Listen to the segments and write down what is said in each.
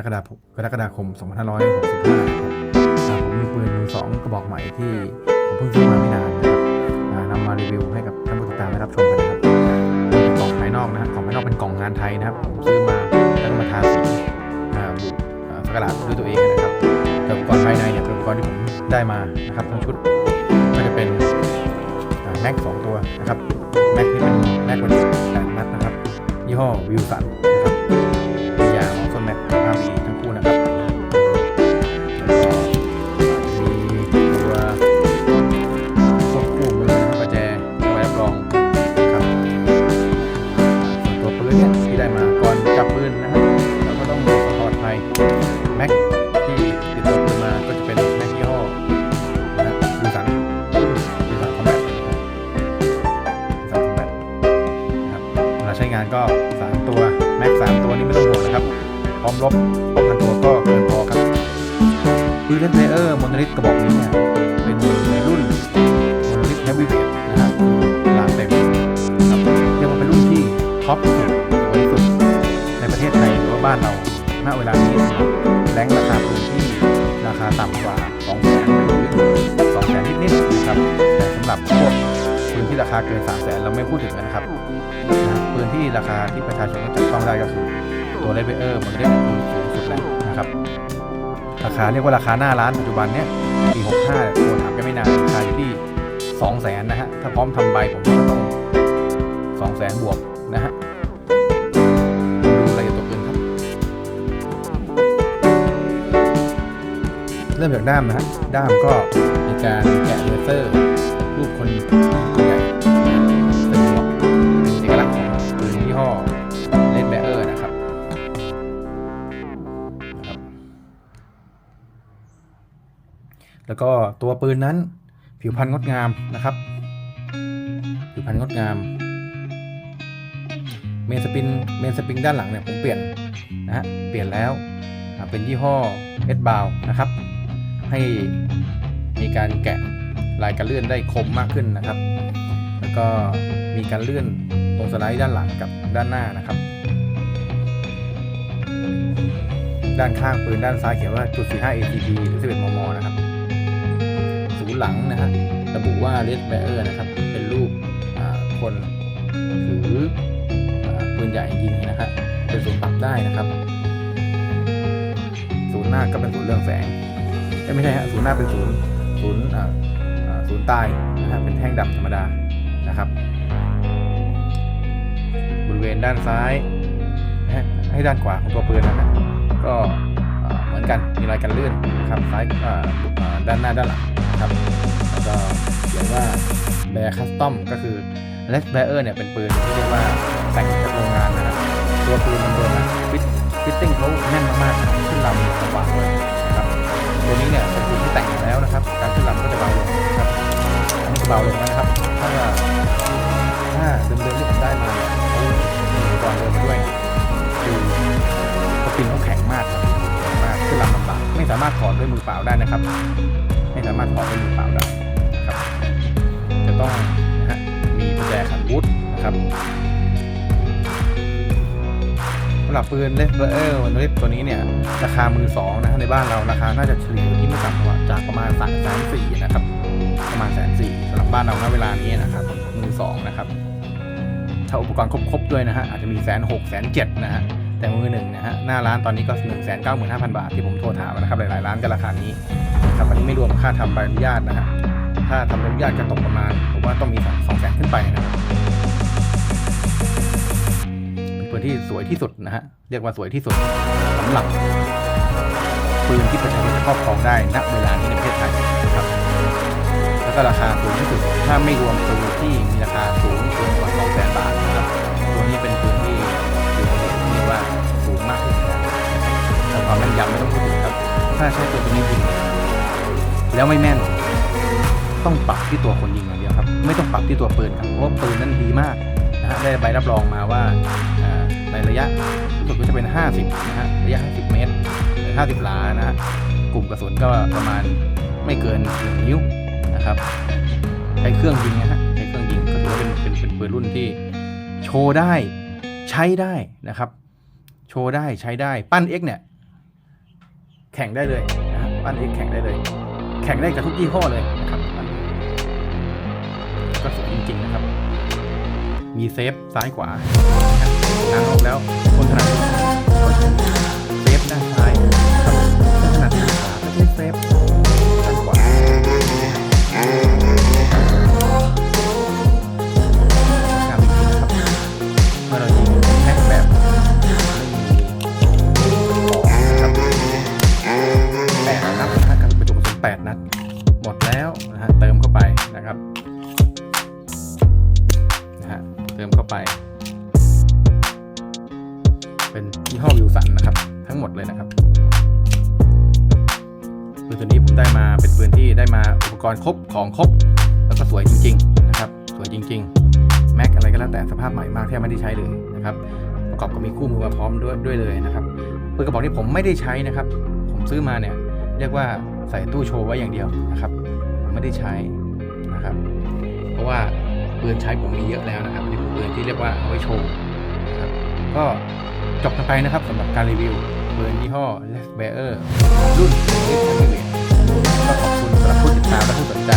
กฎาคมกรกฎาคม 2565ครับผมมีปืนมือสองกระบอกใหม่ที่ผมเพิ่งซื้อมาไม่นานนะครับนำมารีวิวให้กับท่านผู้ติดตามได้รับชมกันนะครับกล่องภายนอกนะครับกล่องภายนอกเป็นกล่องงานไทยนะครับผมซื้อมาแล้วก็มาทาสีบุสกหลาดด้วยตัวเองนะครับแต่อุปกรณ์ภายในเนี่ยเป็นอุปกรณ์ที่ผมได้มานะครับทั้งชุดก็จะเป็นแม็กสองตัวนะครับแม็กนี่เป็นแม็กบรรจุแปดนัดนะครับยี่ห้อวิวสันนะครับ งานก็ 3 ตัว แม็กสามตัวนี้ไม่ต้องห่วงนะครับ พร้อมรบป้องกันตัวก็เกินพอครับปืนเลนเออร์มอนลิสกระบอกนี้เนี่ยเป็นในรุ่นมอนลิสแฮปปี้เวทนะครับหลากเต็มนะครับเรียกว่าเป็นรุ่นที่ท็อปสุดสวยสุดในประเทศไทยหรือว่าบ้านเราณเวลานี้นะครับแรงราคาปืนที่ราคาต่ำกว่า2 0 0 0 0 0หรือ2 0 0 0 0 0นิดๆนะครับแต่สำหรับพวกปืนที่ราคาเกิน3 0 0 0 0 0เราไม่พูดถึงนะครับ ที่ราคาที่ประชาชนจับต้องได้ก็คือ ตัวเลเวอร์มันเรียกปืนสูงสุดแล้วนะครับ ราคาเรียกว่าราคาหน้าร้านปัจจุบันเนี้ยปี 65เนี่ยโทรถามกันไม่นานราคาอยู่ที่2 0 0 0 0นนะฮะ ถ้าพร้อมทำใบผมก็ต้อง2 0 0 0 0 0 บวกนะฮะดูรายละเอียดตัวปืนครับเริ่มจากด้ามนะฮะ ด้ามก็มีการแกะเลเซอร์รูปคนใหญ่เป็น แล้วก็ตัวปืนนั้นผิวพรรณงดงามนะครับ ผิวพรรณงดงาม เมนสปริงเมนสปริงด้านหลังเนี่ยผมเปลี่ยนนะฮะเปลี่ยนแล้วเป็นยี่ห้อเอสบาวนะครับ ให้มีการแกะลายการเลื่อนได้คมมากขึ้นนะครับ แล้วก็มีการเลื่อนตรงสไลด์ด้านหลังกับด้านหน้านะครับ ด้านข้างปืนด้านซ้ายเขียนว่าจุด45 ATP หรือ11มมนะครับ หลังนะฮะระบุว่า Red Bear นะครับเป็นรูปคนถือปืนใหญ่ยิงนะครับเป็นศูนย์ปรับได้นะครับ ศูนย์หน้าก็เป็นศูนย์เรื่องแสงไม่ใช่ฮะศูนย์หน้าเป็นศูนย์ศูนย์ศูนย์ใต้นะฮะเป็นแท่งดำธรรมดานะครับ บริเวณด้านซ้ายให้ด้านขวาของตัวปืนนะฮะก็เหมือนกันมีรายการเลื่อนนะครับซ้ายด้านหน้าด้านหลัง นะครับแล้วก็เขียนว่า Bear Custom ก็คือ Red Bear เนี่ยเป็นปืนที่เรียกว่าแต่งจากโรงงานนะครับ ตัวปืนมันโดนฟิตฟิตติ้งเขาแน่นมากๆนะขึ้นลำสว่างเลยนะครับตัวนี้เนี่ยเป็นปืนที่แต่งแล้วนะครับ การขึ้นลำก็จะเบาลงนะครับอันนี้ก็เบาลงนะครับ ถ้าถ้าเดิมๆที่ผมได้มาเนี่ยเขามีอุปกรณ์เดิมด้วยคือสปริงเขาแข็งมากครับมากขึ้นลำลำบากไม่สามารถถอดด้วยมือเปล่าได้นะครับ ไม่สามารถถอดได้วยมือเปล่าได้นะครับจะต้องนะฮะมีกุญแจขันบูทนะครับสำหรับปืนเลสเบอร์วันนี้ตัวนี้เนี่ยราคามือสองนะฮะในบ้านเราราคาน่าจะเฉลี่ยอยู่ที่ไม่ต่ำกว่าจากประมาณสามแสนสี่นะครับประมาณแสนสี่สำหรับบ้านเราณเวลานี้นะครับมือสองนะครับถ้าอุปกรณ์ครบๆด้วยนะฮะอาจจะมีแสนหกแสนเจ็ดนะฮะ แต่มือหนึ่งนะฮะหน้าร้านตอนนี้ก็หนึ่งแสนเก้าหมื่นห้าพันบาทที่ผมโทรถามนะครับหลายๆร้านก็ราคานี้ครับอันนี้ไม่รวมค่าทำใบอนุญาตนะฮะถ้าทำใบอนุญาตจะตกประมาณผมว่าต้องมีสองแสนขึ้นไปนะครับเป็นปืนที่สวยที่สุดนะฮะเรียกว่าสวยที่สุดสำหรับปืนที่ประชาชนครอบครองได้ณเวลานี้ในประเทศไทยนะครับแล้วก็ราคาสูงที่สุดถ้าไม่รวมปืนที่มีราคาสูงเกินกว่า2 0 0 0 0 0บาทนะครับตัวนี้เป็นปืน ถ้าใช้ตัวนี้ยิงแล้วไม่แม่น ต้องปรับที่ตัวคนยิงอย่างเดียวครับ ไม่ต้องปรับที่ตัวปืนครับเพราะปืนนั้นดีมากนะฮะได้ใบรับรองมาว่าในระยะรู้สึกว่าจะเป็น 50นะฮะระยะ 50 เมตรหรือ50 หลานะฮะกลุ่มกระสุนก็ประมาณไม่เกิน1นิ้วนะครับใช้เครื่องยิงนะฮะใช้เครื่องยิงก็ถือว่าเป็นเป็นเป็นปืนรุ่นที่โชว์ได้ใช้ได้นะครับ โชว์ได้ใช้ได้ปั้น X เนี่ย แข่งได้เลยนะครับบ้าน X แข่งได้เลย แข่งได้กับทุกยี่ห้อเลยนะครับบ้นก็สวยจริงๆนะครับ มีเซฟซ้ายขวาทางออกแล้วคนถนัดเซฟด้านซ้ายคนถนัดด้านขวาก็เซฟ หมดแล้วนะฮะเติมเข้าไปนะครับนะฮะเติมเข้าไป เป็นยี่ห้อวิวสันนะครับ ทั้งหมดเลยนะครับปืนตัวนี้ผมได้มาเป็นปืนที่ได้มาอุปกรณ์ครบของครบ แล้วก็สวยจริง ๆ นะครับ สวยจริง ๆ แม็กอะไรก็แล้วแต่สภาพใหม่มากแทบไม่ได้ใช้เลยนะครับ ประกอบกับมีคู่มือมาพร้อมด้วยด้วยเลยนะครับปืนกระบอกนี้ผมไม่ได้ใช้นะครับ ผมซื้อมาเนี่ยเรียกว่า ใส่ตู้โชว์ไว้อย่างเดียวนะครับ ไม่ได้ใช้นะครับ เพราะว่าปืนใช้ผมมีเยอะแล้วนะครับนี่คือปืนที่เรียกว่าเอาไว้โชว์นะครับก็จบกันไปนะครับสำหรับการรีวิวปืนยี่ห้อ l e s b e a r รุ่น Red Heavyweight ก็ขอบคุณสำหรับผู้ติดตามและผู้สนใจ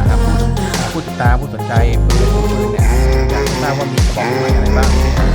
นะครับผู้ติดตามผู้สนใจปืนผู้ชมเนี่ยอยากทราบว่ามีกระบอกไหนอะไรบ้าง